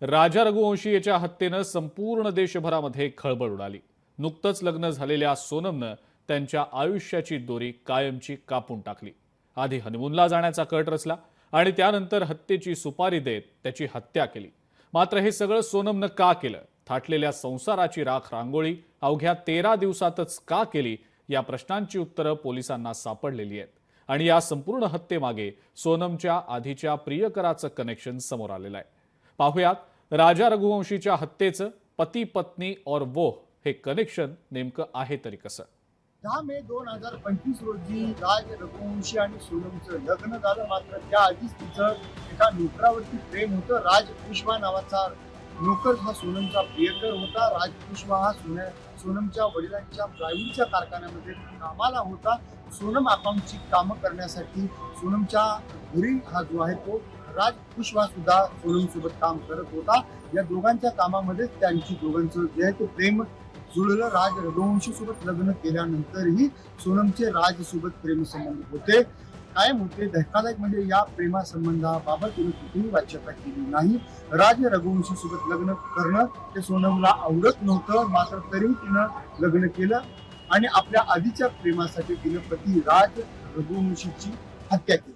राजा रघुवंशी याच्या हत्येनं संपूर्ण देशभरामध्ये खळबळ उडाली. नुकतंच लग्न झालेल्या सोनमनं त्यांच्या आयुष्याची दोरी कायमची कापून टाकली. आधी हनुमूनला जाण्याचा कट रचला आणि त्यानंतर हत्येची सुपारी देत त्याची हत्या केली. मात्र हे सगळं सोनमनं का केलं? थाटलेल्या संसाराची राख रांगोळी अवघ्या तेरा दिवसातच का केली? या प्रश्नांची उत्तरं पोलिसांना सापडलेली आहेत. आणि या संपूर्ण हत्येमागे सोनमच्या आधीच्या प्रियकराचं कनेक्शन समोर आलेलं आहे. पाहुयात. राजा रघुवंशीच्या हत्येचं पती पत्नी और वो हे कनेक्शन नेमकं आहे तरी कसं? दहा मे दोन हजार पंचवीस रोजी राज रघुवंशी आणि सोनमचं लग्न झालं. मात्र त्याआधीच तिचं एका नोकरावरती प्रेम होतं. राज कुशवा नावाचा नोकर हा सोनमचा प्रियकर होता. राज कुशवा हा सोन्या सोनमच्या वडिलांच्या प्लायवूडच्या कारखान्यामध्ये कामाला होता. सोनम अकाउंटची कामं करण्यासाठी सोनमच्या घरी हा जो आहे तो राज कुशवा सुद्धा सोनम सोबत काम करत होता. या दोघांच्या कामामध्ये त्यांची दोघांचं जे आहे ते प्रेम जुळलं. राज रघुवंशी सोबत लग्न केल्यानंतरही सोनमचे राज सोबत प्रेमसंबंध होते. काय होते. धक्कादायक म्हणजे या प्रेमासंबंधाबाबत तिने कुठेही वाच्यता केली नाही. राज रघुवंशी सोबत लग्न करणं ते सोनमला आवडत नव्हतं. मात्र तरी तिनं लग्न केलं आणि आपल्या आधीच्या प्रेमासाठी तिनं पती राज रघुवंशीची हत्या केली.